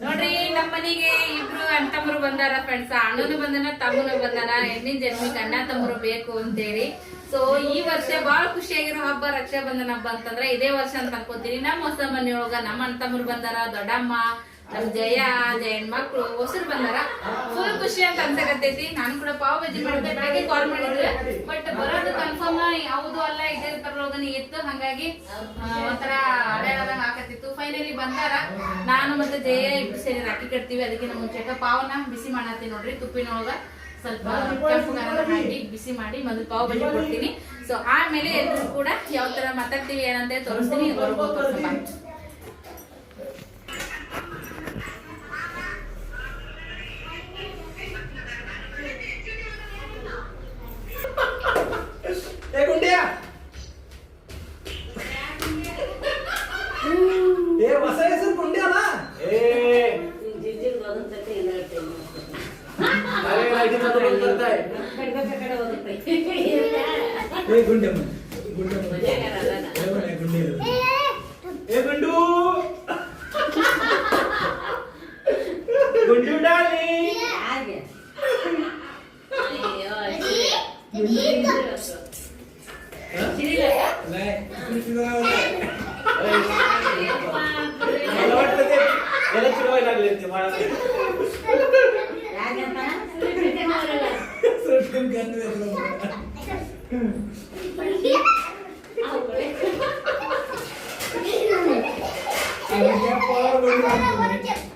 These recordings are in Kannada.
ನೋಡ್ರಿ, ನಮ್ಮನಿಗೆ ಮನೆಗೆ ಇಬ್ರು ಅಣ್ಣತಮ್ಮರು ಬಂದಾರ ಫ್ರೆಂಡ್ಸ್ ಅಣ್ಣನು ಬಂದನ, ತಮ್ಮನು ಬಂದಾರ ಹೆಣ್ಣಿನ ಜನ್ಮಿಗೆ ಅಣ್ಣ ತಮ್ಮರು ಬೇಕು ಅಂತೇಳಿ. ಸೊ ಈ ವರ್ಷ ಬಹಳ ಖುಷಿಯಾಗಿರೋ ಹಬ್ಬ ರಕ್ಷಾ ಬಂಧನ ಹಬ್ಬ ಅಂತಂದ್ರೆ ಇದೇ ವರ್ಷ ಅಂತ ಅನ್ಕೋತೀನಿ. ನಮ್ಮ ಹೊಸ ಮನೆಯೊಳಗ ನಮ್ಮ ಅಣ್ಣ ತಮ್ಮರು ಬಂದಾರ, ದೊಡ್ಡಮ್ಮ ನಮ್ ಜಯ ಜಯನ್ ಮಕ್ಳು ಹೊಸರು ಬಂದಾರ? ಫುಲ್ ಖುಷಿ ಅಂತ ಅನ್ಸಕತ್ತೈತಿ. ನಾನು ಕೂಡ ಪಾವ್ ಬಜ್ಜಿ ಮಾಡಿದ್ದೆ ಬೆಳಗ್ಗೆ ಕಾಲ್ ಮಾಡಿದ್ರೆ ಬಟ್ ಬರೋದು ಕನ್ಫರ್ಮ್ ಯಾವುದು ಅಲ್ಲ, ಇದೇ ತರಲೋದನ್ನ ಇತ್ತು. ಹಂಗಾಗಿ ಒಂಥರ ಅಡ್ಯಾಡದಂಗ ಆಕತ್ತಿತ್ತು ಫೈನಲಿ ಬಂದಾರ. ನಾನು ಮತ್ತೆ ಜಯ ಇಬ್ರು ಸೇರಿ ರಾಖಿ ಕಟ್ತೀವಿ. ಅದಕ್ಕಿಂತ ಮುಂಚೆ ಪಾವನ ಬಿಸಿ ಮಾಡತ್ತೀನಿ ನೋಡ್ರಿ. ತುಪ್ಪಿನೊಳಗ ಸ್ವಲ್ಪ ಹಾಕಿ ಬಿಸಿ ಮಾಡಿ ಮೊದಲು ಪಾವ್ ಬಜ್ಜಿ ಕೊಡ್ತೀನಿ. ಸೊ ಆಮೇಲೆ ಎಲ್ಲರೂ ಕೂಡ ಯಾವ ತರ ಮಾತಾಡ್ತೀವಿ ಏನಂತ ತೋರಿಸ್ತೀನಿ.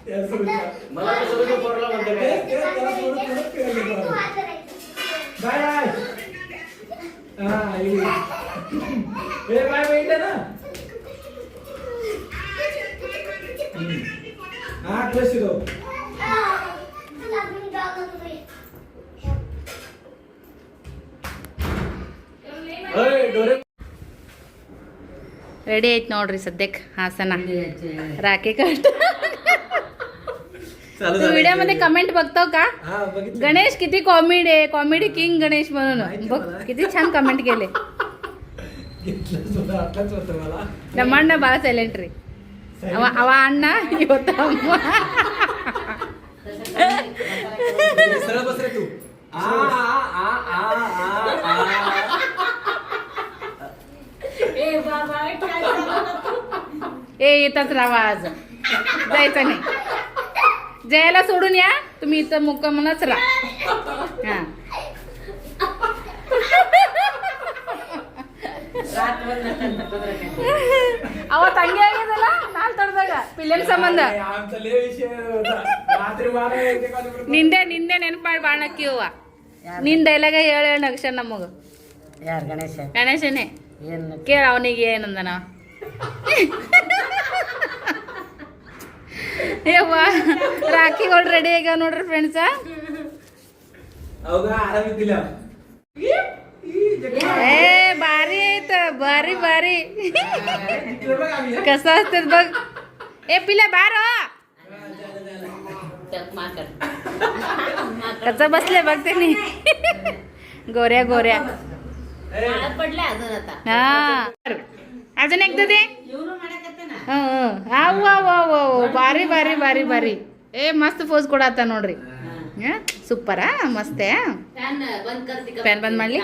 ಅಂತಿದ್ದೆ. ಹೆಸ್ರು ಇಲ್ಲ. मला तर सगळं पोरला म्हणते ಏ, ಏ, ತರ ನೋಡು, ನೋಡು, ಕೇಳಿ ನೋಡು. ಬಾಯ್ ಬಾಯ್ ಹಾ ಇಲ್ಲಿ ಏ ಬಾಯ್ ಬಾಯ್ ಇಟ್ಟನಾ ಹಾ ಕಳಿಸಿದು अरे डोरे ರೆಡಿ ಐತ್ ನೋಡ್ರಿ ಸದ್ಯಕ್ಕೆ ಹಾಸನ ರಾಖी ಕಷ್ಟ चालू तू व्हिडिओमध्ये कमेंट बघतो का? गणेश किती कॉमेडी आहे कॉमेडी किंग गणेश म्हणून. बघ किती छान कमेंट केले. रमाण ना बाळा सायलेंट रे. आवा अण्णा होता ए आज. जायचं नाही. जयाला सोडून या तुम्ही इथं मुक्कामलाच राहा हा ಅವ ತಂಗಿ ಆಗಿದಲ್ಲ ನಾಲ್ ತೊಡ್ದಾಗ ಪಿಲ್ಲನ್ ಸಂಬಂಧ आमचा लय विषय होता रात्री बारा एक एक वाजेपर्यंत ನಿಂದೆ ನಿಂದೆ ನೆನಪು ಮಾಡಿ ಬಾಳ ನಕ್ಕಿವ ನಿನ್ ಡೈಲಾಗ ಹೇಳ ಹೇಳ ನಕ್ಷ ನಮಗ ಯಾರು ಗಣೇಶ ಗಣೇಶನೇ ಏನು ಕೇಳ ಅವನಿಗೆ ಏನಂದನ ಯವ್ವ हे वा राखी ऑलरेडी आहे का नोडर फ्रेंडचा ए बारी येत बारी बारी कसं असते बघ ए पिला बार कच बसले बघ त्यांनी गोऱ्या गोऱ्या पडल्या अजून आता हा अजून एकदा ते ಹಾಂ ಬಾರಿ ಬಾರಿ ಬಾರಿ ಭಾರಿ ಭಾರಿ ಭಾರಿ ಭಾರಿ ಏ ಮಸ್ತ್ ಫೋಸ್ ಕೊಡತ್ತ ನೋಡ್ರಿ. ಸೂಪರ ಮಸ್ತೆ ಪ್ಯಾನ್ ಬಂದ್ ಮಾಡ್ಲಿ?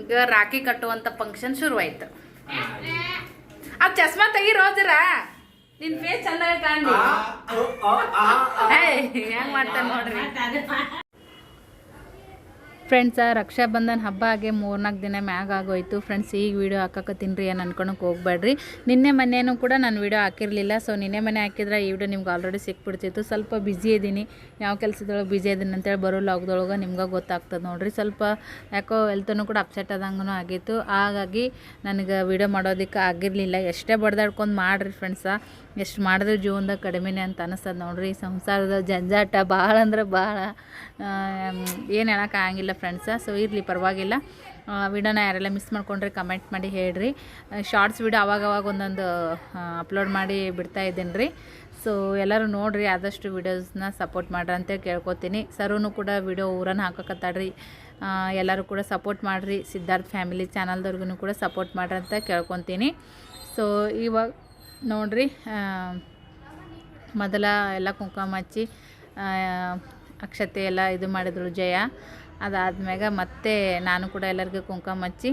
ಈಗ ರಾಖಿ ಕಟ್ಟುವಂತ ಫಂಕ್ಷನ್ ಶುರುವಾಯ್ತು. ಆ ಚಸ್ಮಾ ತೆಗಿರೋ ಜರಾ ನಿನ್ ಫೇಸ್ ಚಂದ ಕಾಣಿ ಹೆಂಗ್ ಮಾಡ್ತಾನೆ ನೋಡ್ರಿ. ಫ್ರೆಂಡ್ಸ ರಕ್ಷಾಬಂಧನ್ ಹಬ್ಬ ಆಗಿ ಮೂರ್ನಾಲ್ಕು ದಿನ ಮ್ಯಾಗ ಆಗೋಯ್ತು. ಫ್ರೆಂಡ್ಸ್ ಈಗ ವೀಡಿಯೋ ಹಾಕಕತ್ತೀನಿ ರೀ ಏನು ಅನ್ಕೊಳಕ್ಕೆ ಹೋಗ್ಬೇಡ್ರಿ. ನಿನ್ನೆ ಮೊನ್ನೆನೂ ಕೂಡ ನಾನು ವೀಡಿಯೋ ಹಾಕಿರಲಿಲ್ಲ. ಸೊ ನಿನ್ನೆ ಮನೆ ಹಾಕಿದ್ರೆ ಈ ವಿಡಿಯೋ ನಿಮ್ಗೆ ಆಲ್ರೆಡಿ ಸಿಕ್ಬಿಡ್ತಿತ್ತು. ಸ್ವಲ್ಪ ಬ್ಯುಸಿ ಇದ್ದೀನಿ ಯಾವ ಕೆಲಸದೊಳಗೆ ಬ್ಯುಸಿ ಇದ್ದೀನಿ ಅಂತೇಳಿ ಬರೋ ಲಾಕ್ದೊಳಗೆ ನಿಮ್ಗೆ ಗೊತ್ತಾಗ್ತದೆ ನೋಡಿರಿ. ಸ್ವಲ್ಪ ಯಾಕೋ ಎಲ್ತನೂ ಕೂಡ ಅಪ್ಸೆಟ್ ಆದಂಗೂ ಆಗಿತ್ತು. ಹಾಗಾಗಿ ನನಗೆ ವೀಡಿಯೋ ಮಾಡೋದಕ್ಕೆ ಆಗಿರಲಿಲ್ಲ. ಎಷ್ಟೇ ಬಡ್ದಾಡ್ಕೊಂಡು ಮಾಡಿರಿ ಫ್ರೆಂಡ್ಸ ಎಷ್ಟು ಮಾಡಿದ್ರೆ ಜೀವನದಾಗ ಕಡಿಮೆನೇ ಅಂತ ಅನಿಸ್ತದೆ ನೋಡಿರಿ. ಸಂಸಾರದ ಜಂಜಾಟ ಭಾಳ ಅಂದ್ರೆ ಭಾಳ ಏನು ಹೇಳೋಕ್ಕಾಗಿಲ್ಲ ಫ್ರೆಂಡ್ಸ ಸೊ ಇರಲಿ, ಪರವಾಗಿಲ್ಲ. ವಿಡಿಯೋನ ಯಾರೆಲ್ಲ ಮಿಸ್ ಮಾಡ್ಕೊಂಡ್ರೆ ಕಮೆಂಟ್ ಮಾಡಿ ಹೇಳ್ರಿ. ಶಾರ್ಟ್ಸ್ ವಿಡಿಯೋ ಅವಾಗವಾಗ ಒಂದೊಂದು ಅಪ್ಲೋಡ್ ಮಾಡಿ ಬಿಡ್ತಾ ಇದ್ದೀನಿ ರೀ. ಸೊ ಎಲ್ಲರೂ ನೋಡಿರಿ, ಆದಷ್ಟು ವಿಡಿಯೋಸ್ನ ಸಪೋರ್ಟ್ ಮಾಡ್ರಿ ಅಂತ ಕೇಳ್ಕೊತೀನಿ. ಸರೂ ಕೂಡ ವಿಡಿಯೋ ಊರನ್ನು ಹಾಕೋಕತ್ತಾಡ್ರಿ ಎಲ್ಲರೂ ಕೂಡ ಸಪೋರ್ಟ್ ಮಾಡಿರಿ. ಸಿದ್ಧಾರ್ಥ್ ಫ್ಯಾಮಿಲಿ ಚಾನಲ್ದವ್ರಿಗೂ ಕೂಡ ಸಪೋರ್ಟ್ ಮಾಡ್ರಿ ಅಂತ ಕೇಳ್ಕೊತೀನಿ. ಸೊ ಇವಾಗ ನೋಡಿರಿ ಮೊದಲ ಎಲ್ಲ ಕುಂಕುಮ ಹಚ್ಚಿ ಅಕ್ಷತೆ ಎಲ್ಲ ಇದು ಮಾಡಿದ್ರು ಜಯ. ಅದಾದ್ಮ್ಯಾಗ ಮತ್ತೆ ನಾನು ಕೂಡ ಎಲ್ಲರಿಗೂ ಕುಂಕುಮ ಹಚ್ಚಿ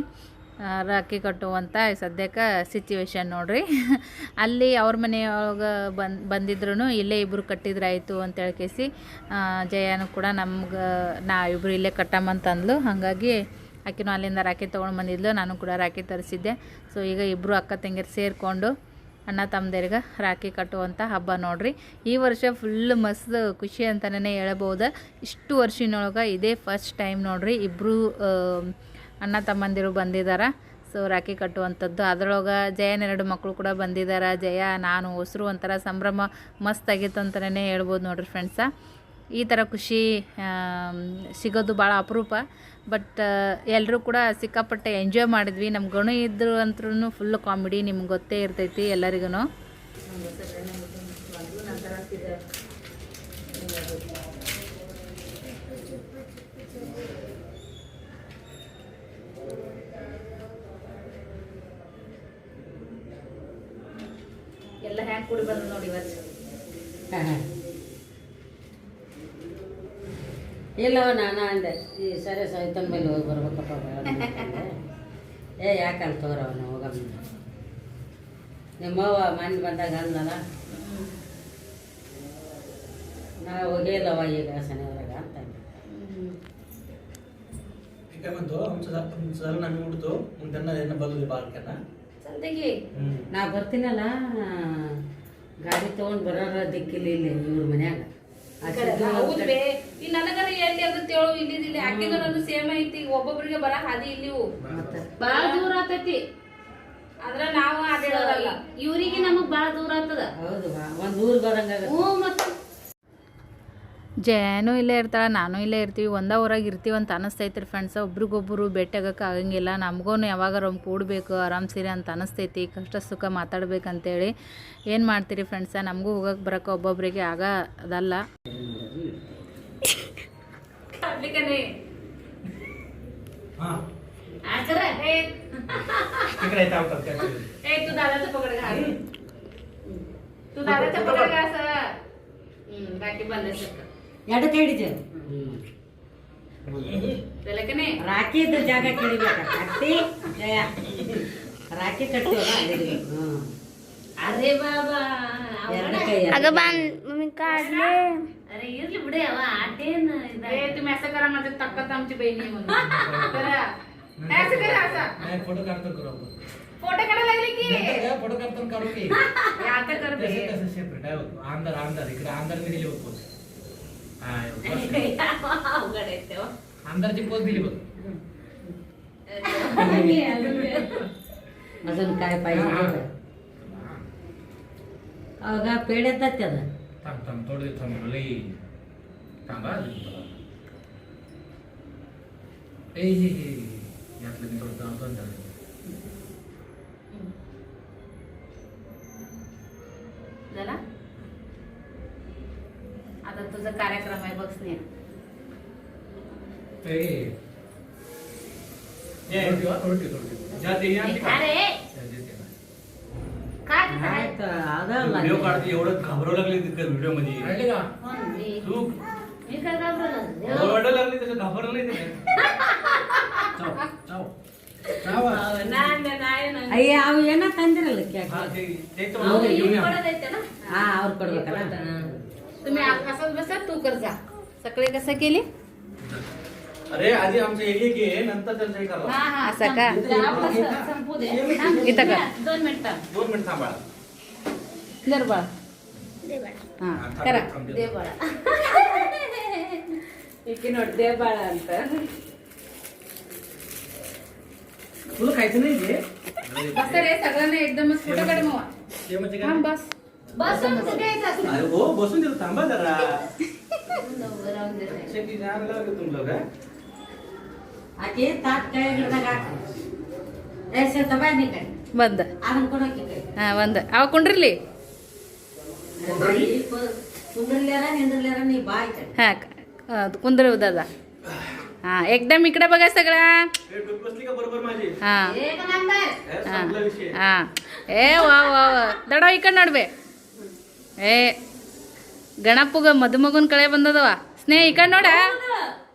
ರಾಖಿ ಕಟ್ಟುವಂಥ ಸದ್ಯಕ್ಕೆ ಸಿಚುವೇಶನ್ ನೋಡ್ರಿ. ಅಲ್ಲಿ ಅವ್ರ ಮನೆಯೊಳಗೆ ಬಂದು ಬಂದಿದ್ರು ಇಲ್ಲೇ ಇಬ್ಬರು ಕಟ್ಟಿದ್ರಾಯಿತು ಅಂತ ಹೇಳ್ಕೇಸಿ ಜಯಾನು ಕೂಡ ನಮ್ಗೆ, ನಾ ಇಬ್ಬರು ಇಲ್ಲೇ ಕಟ್ಟಮ್ಮಂತಂದ್ಲು ಹಾಗಾಗಿ ಆಕಿನೂ ಅಲ್ಲಿಂದ ರಾಖಿ ತೊಗೊಂಡು ಬಂದಿದ್ಲು, ನಾನು ಕೂಡ ರಾಖಿ ತರಿಸಿದ್ದೆ. ಸೊ ಈಗ ಇಬ್ಬರು ಅಕ್ಕ ತಂಗಿರು ಸೇರಿಕೊಂಡು ಅಣ್ಣ ತಮ್ಮದೇರಿಗೆ ರಾಖಿ ಕಟ್ಟುವಂಥ ಹಬ್ಬ ನೋಡ್ರಿ. ಈ ವರ್ಷ ಫುಲ್ ಮಸ್ತ್ ಖುಷಿ ಅಂತಲೇ ಹೇಳ್ಬೋದು. ಇಷ್ಟು ವರ್ಷಿನೊಳಗೆ ಇದೇ ಫಸ್ಟ್ ಟೈಮ್ ನೋಡ್ರಿ. ಇಬ್ಬರು ಅಣ್ಣ ತಮ್ಮಂದಿರು ಬಂದಿದ್ದಾರೆ ಸೊ ರಾಖಿ ಕಟ್ಟುವಂಥದ್ದು ಅದರೊಳಗೆ ಜಯನ ಎರಡು ಮಕ್ಕಳು ಕೂಡ ಬಂದಿದ್ದಾರೆ ಜಯ, ನಾನು ಹೊಸರು ಒಂಥರ ಸಂಭ್ರಮ ಮಸ್ತ್ ಆಗಿತ್ತು ಅಂತಲೇ ಹೇಳ್ಬೋದು ನೋಡ್ರಿ ಫ್ರೆಂಡ್ಸ ಈ ಥರ ಖುಷಿ ಸಿಗೋದು ಭಾಳ ಅಪರೂಪ. ಬಟ್ ಎಲ್ಲರೂ ಕೂಡ ಸಿಕ್ಕಾಪಟ್ಟೆ ಎಂಜಾಯ್ ಮಾಡಿದ್ವಿ. ನಮ್ಮ ಗಣು ಇದ್ರು ಅಂತೂ ಫುಲ್ ಕಾಮಿಡಿ ನಿಮ್ಗೆ ಗೊತ್ತೇ ಇರ್ತೈತಿ ಎಲ್ಲರಿಗೂ ಎಲ್ಲ ಹ್ಯಾಂಗೆ ಕೂಡಿ ಬಂದು ನೋಡಿ ಇವತ್ತು. ಇಲ್ಲವ ನಾನು ಅಂದೆ ಈ ಸರಿ ಸೈತನ ಮೇಲೆ ಹೋಗಿ ಬರ್ಬೇಕಪ್ಪ ಏ ಯಾಕಲ್ಲ ತೋರವನ ಹೋಗಮ್ಮ. ನಿಮ್ಮವ್ವ ಮನೆ ಬಂದಾಗ ಅಂದಲ್ಲ ನಾ ಹೋಗಿಲ್ಲವ ಈಗ ಶನಿವಾರ ಅಂತ ನಾ ಬರ್ತೀನಲ್ಲ ಗಾಡಿ ತಗೊಂಡ್ ಬರೋರ ದಿಕ್ಕಿಲ್ಲ ಇಲ್ಲಿ ಇವ್ರ ಮನ್ಯಾಗ. ಈ ನನಗನ ಎಲ್ಲಿ ಅದು ತೇಳು ಇಲ್ಲಿದಿಲ್ಲ ಆಕಿಗೂ ಸೇಮ್ ಐತಿ ಒಬ್ಬೊಬ್ರಿಗೆ ಬರ ಹಾದಿ ಇಲ್ಲಿವು ಬಹಳ ಬಾಳ ದೂರ ಆತೈತಿ. ಆದ್ರ ನಾವು ಅದೇಳಲ್ಲ ಇವ್ರಿಗೆ ನಮಗ್ ಬಹಳ ದೂರ ಆತದ. ಹೌದು ಒಂದ್ ಹ್ಞೂ ಮತ್ತ. ಜಯನೂ ಇಲ್ಲೇ ಇರ್ತಾಳೆ ನಾನು ಇಲ್ಲೇ ಇರ್ತೀವಿ. ಒಂದೇ ಊರಾಗ ಇರ್ತೀವಿ ಅಂತ ಅನಿಸ್ತೈತ್ರಿ ರೀ ಫ್ರೆಂಡ್ಸ್ ಒಬ್ರಿಗೊಬ್ಬರು ಭೇಟಿ ಆಗಕ್ಕೆ ಆಗಂಗಿಲ್ಲ. ನಮಗೂ ಯಾವಾಗಾರ ಒಂದು ಕೂಡಬೇಕು ಆರಾಮ್ಸಿರಿ ಅಂತ ಅನಿಸ್ತೈತಿ. ಕಷ್ಟ ಸುಖ ಮಾತಾಡ್ಬೇಕಂತೇಳಿ. ಏನು ಮಾಡ್ತೀರಿ ಫ್ರೆಂಡ್ಸ ನಮಗೂ ಹೋಗಕ್ಕೆ ಬರೋಕೆ ಒಬ್ಬೊಬ್ಬರಿಗೆ ಆಗ ಅದಲ್ಲ हां ಆಚರ इकडे येत आहोत काय ए तू दादाचा पकड घाल तू दादाचा पकड घाल असं हम्म, बाकी बंद ಎಡಕ್ಕೆ ಹಿಡಿತೇವೆ त्याला की नाही ರಾಖಿ ಇದ್ದ ಜಾಗ ಕೇಳಿಬೇಕ ಕಟ್ಟಿ ಜಯ ರಾಖಿ ಕಟ್ತೀವಲ್ಲ ಅಲ್ಲಿ ಹಿಡಿಬೇಕು. ಹ್ಮ್. ಅರೆ ಬಾಬಾ ಎರಡು ಕೈ अरे इरली पुढे हवा तुम्ही असं करा माझं ताकद आमची बहिणी आहे म्हणून. करा. फोटो काढतो करू आपण. फोटो काढायला लागले की? फोटो काढतो आता कर इकडे हा हो. दिली अजून काय पाहिजे? अगा बघ. अहो, गा त्याला थांब थांब थोडं थांब लई थांबा ए हे हे यातलं मी थोडं थांबतो ना त्याला. झाला आता तुझा कार्यक्रम आहे बघ स्नेहा. ए थोडी जाते या? अरे. काय ಆಯ್ತು ಅದಲ್ಲ व्हिडिओ काढते एवढं घाबरावं लागले व्हिडिओ मध्ये कळली का तू मी काय घाबरलं ओरडायला लागली तसं घाबरलं नाही ते चाव चाव चावा. ಅಯ್ಯ ಅವು ಏನ ತಂದಿರಲ್ಲ ಕೇಕ್ हा ते ते तर ಅವ್ರು म्हणतो, घेऊन ಇಲ್ಲಿ या. ಕೊಡೋದ್ ಐತೆ ना ಹಾ ಅವ್ರು ಕೊಡ್ಬೇಕಲ್ಲ तुम्ही आ- असंच बसा तू कर जा सकाळी कसं केली अरे आधी आमचं हे घे नंतर हे करा. हा हा असं का? संपू दे. थांब, इथं कर. दोन मिनिटं. दोन मिनिट थांबा. बाळा हां हा, करा. थांब, दे बाळा ಅಂತ तुला खायचं नाही ते बस रे सगळ्यांना एकदमच फोटो काढ मग ते म्हणजे काय? थांब बस. कुठे अरे हो बसून देतो थांबा जरा. राहून दे शेती जायला लागलं तुमलं काय ಆಕೆ ತಾಟ್ ಕೈ ಹಿಡ್ದಾಗ ಎಸೆ ತಬಾನಿ ಕೈ ಬಂದ ಅದನ್ನ ಕೊಡೋಕೆ ಕೈ ಹಾ ಬಂದ ಅವ ಕುಂಡ್ರಿಲಿ ಕುಂದ್ರಲ್ಯಾರ ನಿಂದ್ರಲ್ಯಾರ ನೀ ಬಾಯ್ ಕೈ ಹಾ ಕುಂದ್ರ ದಾದ हां एकदम इकडे बघा सगळा हे टोपी बसली का बरोबर माझी हां एक नंबर हे संपला विषय ಹಾಂ ಏ ವಾ ವಾ ವಾ ದಡ ಈ ಕಡೆ ನೋಡ್ಬೆ ಏ ಗಣಪಗ ಮದುಮಗನ ಕಳೆ ಬಂದದವ ಸ್ನೇಹ ಈ ಕಡೆ ನೋಡ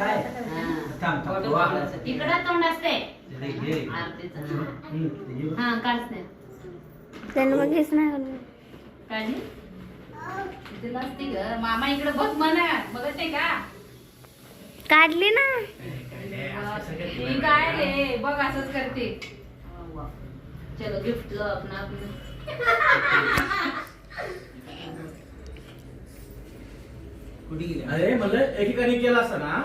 काय? ಹಾ. थांब थांब. फोटो वा. काढायचं. इकडं तोंड असते हे दे, दे. आरतीचं हम्म, ते घेऊ. काढते काढली? तिला असते ग. मामा इकडे बघ म्हणा. बघत नाही का? काढली ना. ही काय रे? बघ असंच करते. चलो गिफ्ट लो अपना अपना कुठे गेली? अरे म्हणलं एकेकाने केला असता ना.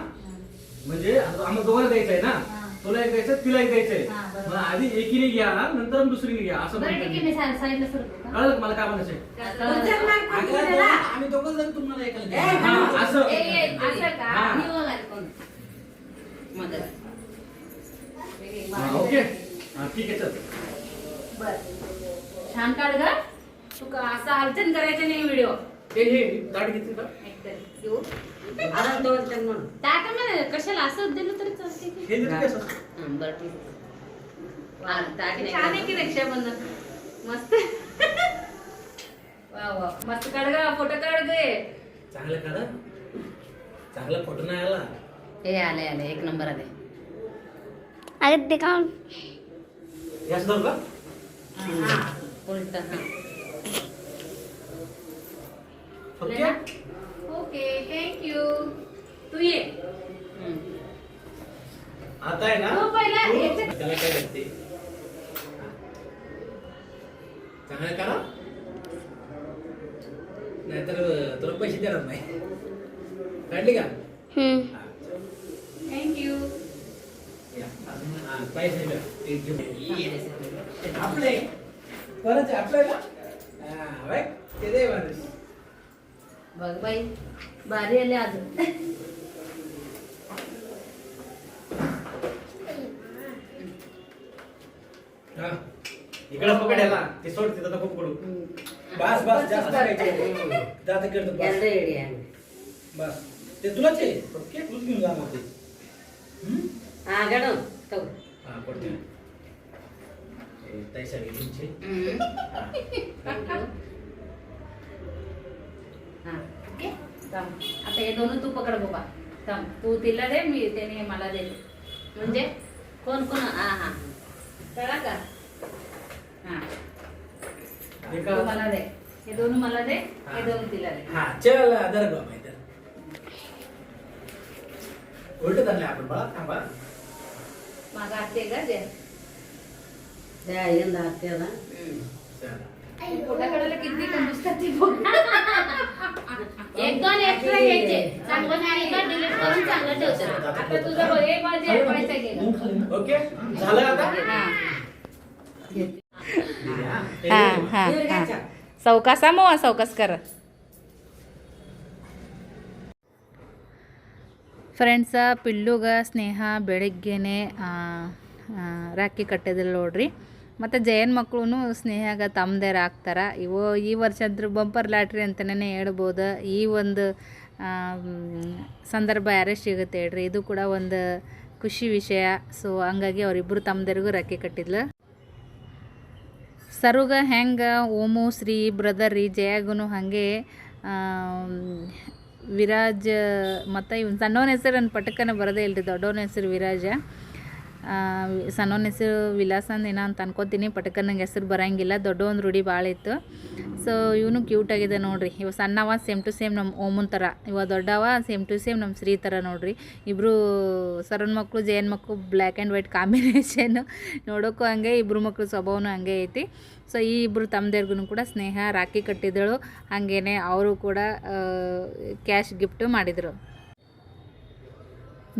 म्हणजे आम्हाला दोघांना द्यायचं आहे ना तुला एक द्यायचं तिला एक द्यायचंय हा, बरोबर. मग आधी एकीने घ्या नंतर दुसरीने घ्या असं बरं म्हणतात ठीक आहे मी सा- साईडला सरकू का? कळलं का मला काय म्हणायचंय मार्क. आम्ही दोघं जण तुम्हाला ए, हा, असं ए, ए, असं का? हा. मी बघायला कोण? मदत. हा, ओके हा, ठीक आहे चल बरं. छान काढ ग तू का असं अर्चन करायचं नाही व्हिडिओ हे हे ताट घेतली का? दोन जण म्हणून टाका ना कशाला असं दिलं तरी चालते की. हे देते कसं हं, बरं ठीक आहे. वा, टाक नाही. छान आहे की रक्षाबंधन मस्त. वा वा. मस्त काढ ग फोटो काढ गे. चांगलं करा चांगला फोटो नाही आला. हे आले आले. एक नंबर आले. याच धरू का? हा. उलट हा. ओके? ओके? थँक्यू तू ये. आता आहे ना? हो, पहिला तू- याच्यात- त्याला काय लागते चांगलं करा नाहीतर अं, तुला पैसे देणार नाही. काढली का? हा, चल. थँक्यू या, अजून, हा, पैसे द्या. ते घेऊन ये. आपले आपले का? हा, बाय. ते दे माणूस. बघ बाई भारी आले अजून. इकडे पकडायला ते सोड तिथं खूप पकडू बस बस जास्त करायचे जात करतो बस. रेडी बस. ते तुलाच आहे? ओके घेऊन जा मग ते. हा गडव तो. हा पडते. तैसा घेऊन ओके? आता हे दोन तू पकड बघा थांब. तू तिला दे मी त्याने मला दे. म्हणजे कोण कोण? हा हा. कळा का? हा. मला दे. हे दोन मला दे हे दोन तिला दे. हा चल आदर उलट धरले आपण थांबा आत्ते का दे द्या यंदा आत्याला ना फोटा काढायला किती कंजूस करते बघ. एक दोन एक्स्ट्रा घ्यायचे चांगलं नाही का डिलीट करून चांगलं ठेवतो आता तुझं बघ एक माझे पैसे गेला ओके झालं आता हा हा. हां हां ಇವ್ರಿಗೆ हां ಹಚ್ಚ. चौकासा मग चौकास कर ಫ್ರೆಂಡ್ಸ ಪಿಲ್ಲುಗ ಸ್ನೇಹ ಬೆಳಿಗ್ಗೆನೆ ಆ, ಆ, ರಾಖಿ ಕಟ್ಟಿದ್ರು ನೋಡ್ರಿ ಮತ್ತು ಜಯನ್ ಮಕ್ಕಳು ಸ್ನೇಹಾಗ ತಮ್ಮದೇರ ಆಗ್ತಾರೆ. ಇವು ಈ ವರ್ಷ ಅಂದ್ರೂ ಬಂಪರ್ ಲಾಟ್ರಿ ಅಂತಲೇ ಹೇಳ್ಬೋದು. ಈ ಒಂದು ಸಂದರ್ಭ ಯಾರೇ ಸಿಗುತ್ತೆ ಹೇಳ್ರಿ. ಇದು ಕೂಡ ಒಂದು ಖುಷಿ ವಿಷಯ. ಸೊ ಹಂಗಾಗಿ ಅವರಿಬ್ಬರು ತಮ್ಮದರಿಗೂ ರೆಕ್ಕೆ ಕಟ್ಟಿದ್ಲು. ಸರುಗ ಹೆಂಗೆ? ಓಮು, ಶ್ರೀ, ಬ್ರದರ್ ರೀ ಜಯಾಗೂ ಹಾಗೆ ವಿರಾಜ್ ಮತ್ತು ಇವ್ನು ಸಣ್ಣವನ ಹೆಸರು ನನ್ನ ಪಟಕನ ಬರೋದೇ ಇಲ್ಲರಿ ದೊಡ್ಡವನ ಹೆಸರು ವಿರಾಜ. ಸಣ್ಣವನ ಹೆಸರು ವಿಲಾಸ ಏನೋ ಅಂತ ಅನ್ಕೋತೀನಿ. ಪಟಕನ್ ನಂಗೆ ಹೆಸರು ಬರೋಂಗಿಲ್ಲ. ದೊಡ್ಡವೊಂದು ರೂಢಿ ಭಾಳ ಇತ್ತು. ಸೊ ಇವನು ಕ್ಯೂಟ್ ಆಗಿದೆ ನೋಡ್ರಿ. ಇವ ಸಣ್ಣವ ಸೇಮ್ ಟು ಸೇಮ್ ನಮ್ಮ ಓಮನ್ ಥರ ಇವ ದೊಡ್ಡವ ಸೇಮ್ ಟು ಸೇಮ್ ನಮ್ಮ ಶ್ರೀ ಥರ ನೋಡ್ರಿ. ಇಬ್ಬರು ಸರನ್ ಮಕ್ಕಳು ಜೈನ್ ಮಕ್ಕಳು ಬ್ಲ್ಯಾಕ್ ಆ್ಯಂಡ್ ವೈಟ್ ಕಾಂಬಿನೇಷನ್ ನೋಡೋಕ್ಕೂ ಹಂಗೆ ಇಬ್ಬರು ಮಕ್ಕಳು ಸ್ವಭಾವನೂ ಹಂಗೆ ಐತಿ. ಸೊ ಈ ಇಬ್ಬರು ತಮ್ಮದೇರ್ಗು ಕೂಡ ಸ್ನೇಹ, ರಾಖಿ ಕಟ್ಟಿದಳು ಹಾಗೇನೆ ಅವರು ಕೂಡ ಕ್ಯಾಶ್ ಗಿಫ್ಟ್ ಮಾಡಿದರು.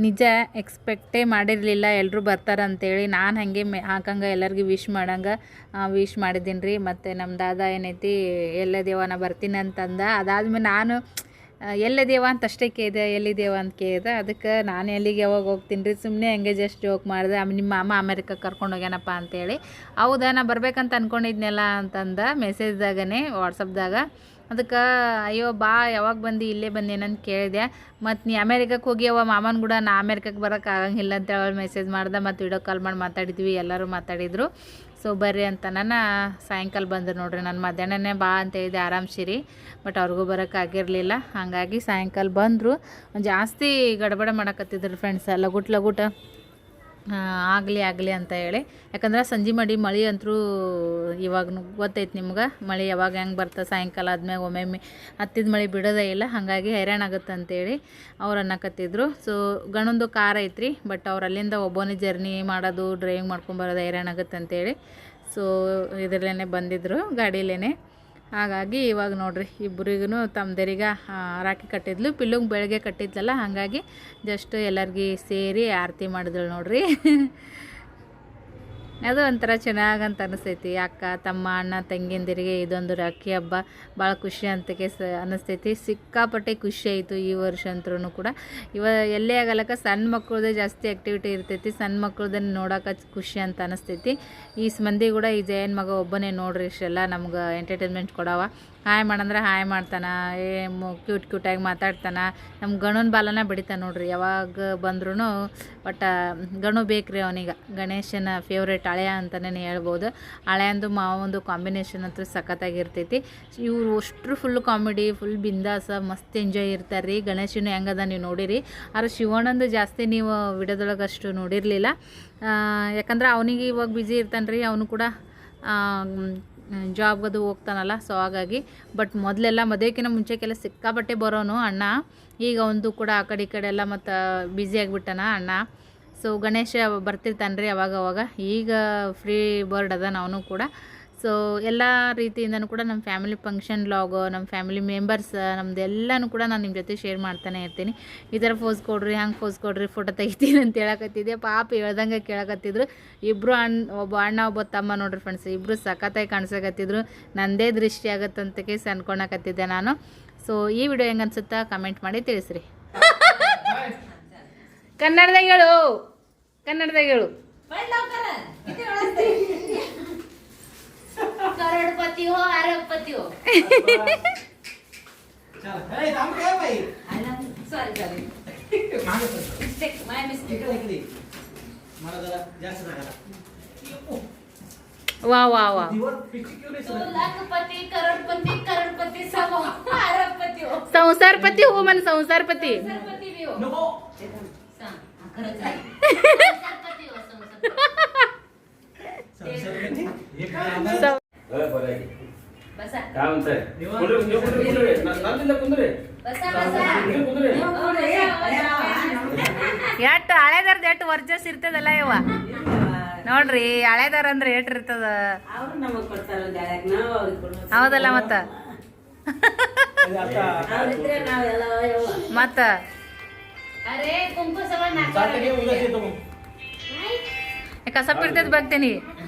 ನಿಜ ಎಕ್ಸ್ಪೆಕ್ಟೇ ಮಾಡಿರಲಿಲ್ಲ ಎಲ್ಲರೂ ಬರ್ತಾರೆ ಅಂತೇಳಿ ನಾನು ಹಾಗೆ ಮೆ, ಹಾಕಂಗೆ ಎಲ್ಲರಿಗೂ ವಿಶ್ ಮಾಡಂಗೆ ವಿಶ್ ಮಾಡಿದ್ದೀನಿ ರೀ ಮತ್ತು ನಮ್ಮ ದಾದ ಏನೈತಿ ಎಲ್ಲದೇವ ನಾ ಬರ್ತೀನಿ ಅಂತಂದ. ಅದಾದ್ಮೇಲೆ ನಾನು ಎಲ್ಲ ದೇವ ಅಂತ ಅಷ್ಟೇ ಕೇಳಿದೆ ಎಲ್ಲಿದೇವ ಅಂತ ಕೇಳಿದೆ. ಅದಕ್ಕೆ ನಾನು ಎಲ್ಲಿಗೆ ಯಾವಾಗ ಹೋಗ್ತೀನಿ ರೀ ಸುಮ್ಮನೆ ಹಂಗೆ ಜಸ್ಟ್ ಜೋಕ್ ಮಾಡಿದೆ. ನಿಮ್ಮ ಮಾಮ ಅಮೇರಿಕಾ ಕರ್ಕೊಂಡು ಹೋಗ್ಯಾನಪ್ಪ ಅಂತೇಳಿ. ಹೌದಾ, ನಾ ಬರ್ಬೇಕಂತ ಅನ್ಕೊಂಡಿದ್ನಲ್ಲ ಅಂತಂದ ಮೆಸೇಜ್ದಾಗನೇ ವಾಟ್ಸಪ್ದಾಗ ಅದಕ್ಕೆ, ಅಯ್ಯೋ, ಬಾ, ಯಾವಾಗ ಬಂದು, ಇಲ್ಲೇ ಬಂದೇನಂತ ಕೇಳಿದೆ. ಮತ್ತು ನೀ ಅಮೇರಿಕಕ್ಕೆ ಹೋಗಿ ಅವ ಮಾಮನ್ ಕೂಡ ನಾ ಅಮೇರಿಕಕ್ಕೆ ಬರೋಕೆ ಆಗಂಗಿಲ್ಲ ಅಂತ ಹೇಳಿ ಮೆಸೇಜ್ ಮಾಡ್ದೆ. ಮತ್ತು ವಿಡಿಯೋ ಕಾಲ್ ಮಾಡಿ ಮಾತಾಡಿದ್ವಿ, ಎಲ್ಲರೂ ಮಾತಾಡಿದರು. ಸೊ ಬರ್ರಿ ಅಂತ ನನ್ನ ಸಾಯಂಕಾಲ ಬಂದರು ನೋಡ್ರಿ, ನಾನು ಮಧ್ಯಾಹ್ನನೇ ಬಾ ಅಂತ ಹೇಳಿದೆ ಆರಾಮ್ಸಿರಿ ಬಟ್ ಅವ್ರಿಗೂ ಬರೋಕ್ಕಾಗಿರಲಿಲ್ಲ ಹಾಗಾಗಿ ಸಾಯಂಕಾಲ ಬಂದರು. ಜಾಸ್ತಿ ಗಡಬಡ ಮಾಡಕತ್ತಿದ್ರು ಫ್ರೆಂಡ್ಸ್ ಲಗುಟ್ ಲಗುಟ ಆಗಲಿ ಆಗಲಿ ಅಂತ ಹೇಳಿ. ಯಾಕಂದ್ರೆ ಸಂಜೆ ಮಾಡಿ, ಮಳೆ ಅಂತೂ ಇವಾಗ ಗೊತ್ತೈತೆ ನಿಮ್ಗೆ. ಮಳೆ ಯಾವಾಗ ಹೆಂಗೆ ಬರ್ತದೆ ಸಾಯಂಕಾಲ ಆದ್ಮೇಲೆ ಒಮ್ಮೊಮ್ಮೆ ಹತ್ತಿದ ಮಳೆ ಬಿಡೋದೇ ಇಲ್ಲ. ಹಾಗಾಗಿ ಹೈರಾಣ ಆಗುತ್ತೆ ಅಂತೇಳಿ ಅವ್ರು ಅನ್ನಕತ್ತಿದ್ರು. ಸೊ ಗಣೊಂದು ಕಾರ್ ಐತ್ರಿ ಬಟ್ ಅವ್ರು ಅಲ್ಲಿಂದ ಒಬ್ಬನೇ ಜರ್ನಿ ಮಾಡೋದು ಡ್ರೈವಿಂಗ್ ಮಾಡ್ಕೊಂಬರೋದು ಹೈರಾಣ ಆಗುತ್ತೆ ಅಂತೇಳಿ. ಸೊ ಇದರಲ್ಲೇ ಬಂದಿದ್ದರು ಗಾಡಿಲೇ ಹಾಗಾಗಿ ಇವಾಗ ನೋಡ್ರಿ ಇಬ್ಬರಿಗೂ ತಮ್ಮದೇರಿಗ ರಾಖಿ ಕಟ್ಟಿದ್ಲು, ಪಿಲ್ಲುಂಗೆ ಬೆಳಗ್ಗೆ ಕಟ್ಟಿದ್ಲಲ್ಲ, ಹಾಗಾಗಿ ಜಸ್ಟ್ ಎಲ್ಲರಿಗೆ ಸೇರಿ ಆರತಿ ಮಾಡಿದ್ಳು ನೋಡ್ರಿ. ಅದು ಒಂಥರ ಚೆನ್ನಾಗಂತ ಅನಿಸ್ತೈತಿ. ಅಕ್ಕ, ತಮ್ಮ, ಅಣ್ಣ, ತಂಗಿಯಂದಿರಿಗೆ ಇದೊಂದು ರಾಖಿ ಹಬ್ಬ. ಭಾಳ ಖುಷಿ ಅಂತಕ್ಕೆ ಸ ಅನಿಸ್ತೈತಿ. ಸಿಕ್ಕಾಪಟ್ಟೆ ಖುಷಿ ಆಯಿತು ಈ ವರ್ಷ ಅಂತೂ ಕೂಡ. ಇವ ಎಲ್ಲೇ ಆಗಲಕ್ಕ ಸಣ್ಣ ಮಕ್ಕಳದೇ ಜಾಸ್ತಿ ಆ್ಯಕ್ಟಿವಿಟಿ ಇರ್ತೈತಿ. ಸಣ್ಣ ಮಕ್ಕಳದನ್ನು ನೋಡೋಕೆ ಖುಷಿ ಅಂತ ಅನಿಸ್ತೈತಿ. ಈ ಮಂದಿ ಕೂಡ ಈ ಜಯನ್ ಮಗ ಒಬ್ಬನೇ ನೋಡ್ರಿ ಇಷ್ಟೆಲ್ಲ ನಮ್ಗೆ ಎಂಟರ್ಟೈನ್ಮೆಂಟ್ ಕೊಡವ. ಹಾಯ್ ಮಾಡಂದ್ರೆ ಹಾಯ್ ಮಾಡ್ತಾನೆ, ಏ ಕ್ಯೂಟ್ ಕ್ಯೂಟಾಗಿ ಮಾತಾಡ್ತಾನೆ. ನಮ್ಮ ಗಣನ ಬಾಲನ ಬಿಡಿತಾನೆ ನೋಡ್ರಿ, ಯಾವಾಗ ಬಂದ್ರೂ ಒಟ್ಟು ಗಣು ಬೇಕ್ರಿ ಅವನಿಗೆ. ಗಣೇಶನ ಫೇವ್ರೇಟ್ ಹಳೆಯ ಅಂತಲೇ ಹೇಳ್ಬೋದು. ಹಳೆಯಂದು ಮಾವಂದು ಕಾಂಬಿನೇಷನ್ ಅಂತೂ ಸಖತ್ತಾಗಿರ್ತೈತಿ. ಇವ್ರು ಅಷ್ಟ್ರು ಫುಲ್ ಕಾಮಿಡಿ ಫುಲ್ ಬಿಂದಾಸ, ಮಸ್ತ್ ಎಂಜಾಯ್ ಇರ್ತಾರೆ ರೀ ಗಣೇಶನು ಹೆಂಗದ ನೀವು ನೋಡಿರಿ. ಆದ್ರೆ ಶಿವಣ್ಣಂದು ಜಾಸ್ತಿ ನೀವು ವಿಡದೊಳಗೆ ಅಷ್ಟು ನೋಡಿರಲಿಲ್ಲ ಯಾಕಂದ್ರೆ ಅವನಿಗೆ ಇವಾಗ ಬ್ಯುಸಿ ಇರ್ತಾನೆ ರೀ ಅವನು ಕೂಡ ಜಾಬ್ಗದು ಹೋಗ್ತಾನಲ್ಲ ಸೊ ಹಾಗಾಗಿ ಬಟ್ ಮೊದಲೆಲ್ಲ ಮದುವೆಕಿನ ಮುಂಚೆಕೆಲ್ಲ ಸಿಕ್ಕಾಪಟ್ಟೆ ಬರೋನು ಅಣ್ಣ. ಈಗ ಒಂದು ಕೂಡ ಆ ಕಡೆ ಈ ಕಡೆ ಎಲ್ಲ ಮತ್ತು ಬ್ಯುಸಿ ಆಗಿಬಿಟ್ಟನ ಅಣ್ಣ. ಸೊ ಗಣೇಶ ಬರ್ತಿರ್ತಾನೆ ರೀ ಅವಾಗ ಅವಾಗ. ಈಗ ಫ್ರೀ ಬರ್ಡ್ ಅದ ಅವನು ಕೂಡ. ಸೊ ಎಲ್ಲ ರೀತಿಯಿಂದನೂ ಕೂಡ ನಮ್ಮ ಫ್ಯಾಮಿಲಿ ಫಂಕ್ಷನ್ ಲಾಗು ನಮ್ಮ ಫ್ಯಾಮಿಲಿ ಮೆಂಬರ್ಸ್ ನಮ್ದು ಕೂಡ ನಾನು ನಿಮ್ಮ ಜೊತೆ ಶೇರ್ ಮಾಡ್ತಾನೆ ಇರ್ತೀನಿ. ಈ ಥರ ಫೋಸ್ ಕೊಡ್ರಿ, ಹಂಗೆ ಫೋಸ್ ಕೊಡ್ರಿ ಫೋಟೋ ತೆಗಿತೀನಿ ಅಂತ ಹೇಳಕತ್ತಿದ್ದೆ. ಪಾಪ ಹೇಳ್ದಂಗೆ ಕೇಳಕತ್ತಿದ್ರು. ಇಬ್ಬರು ಅಣ್ಣ ಒಬ್ಬ ಅಣ್ಣ, ಒಬ್ಬ ತಮ್ಮ ನೋಡ್ರಿ ಫ್ರೆಂಡ್ಸ್ ಇಬ್ಬರು ಸಖತ್ತಾಗಿ ಕಾಣಿಸಕತ್ತಿದ್ರು. ನಂದೇ ದೃಷ್ಟಿ ಆಗತ್ತಂತ ಕೇಸ್ ಅನ್ಕೊಳಕತ್ತಿದ್ದೆ ನಾನು. ಸೊ ಈ ವಿಡಿಯೋ ಹೆಂಗೆ ಅನ್ಸುತ್ತಾ ಕಮೆಂಟ್ ಮಾಡಿ ತಿಳಿಸ್ರಿ. ಕನ್ನಡದಾಗ ಹೇಳು ಕನ್ನಡದಾಗ ಹೇಳು. करोडपती हो अरबपती हो. Sorry sorry. Mistake my mistake मला जरा जास्त वा वा वा. तू? लाखपती करोडपती करोडपती समो अरबपती हो. संसारपती हो मन संसारपती. हो. सांग. हा, खरंच आहे. संसारपती हो संसारपती. संसारपती? एक ಸ- ಎಟ್ ಹಳೆದಾರ್ದ ಎಟ್ ವರ್ಜಸ್ ಇರ್ತದಲ್ಲ ಇವ? ನೋಡ್ರಿ ಹಳೆದಾರ ಅಂದ್ರೆ ಎಟ್ ಇರ್ತದ? ಹೌದಲ್ಲ ಮತ್ತ? ಮತ್ತ? ಕಸಪ್ ಇರ್ತದ ಬರ್ತೀನಿ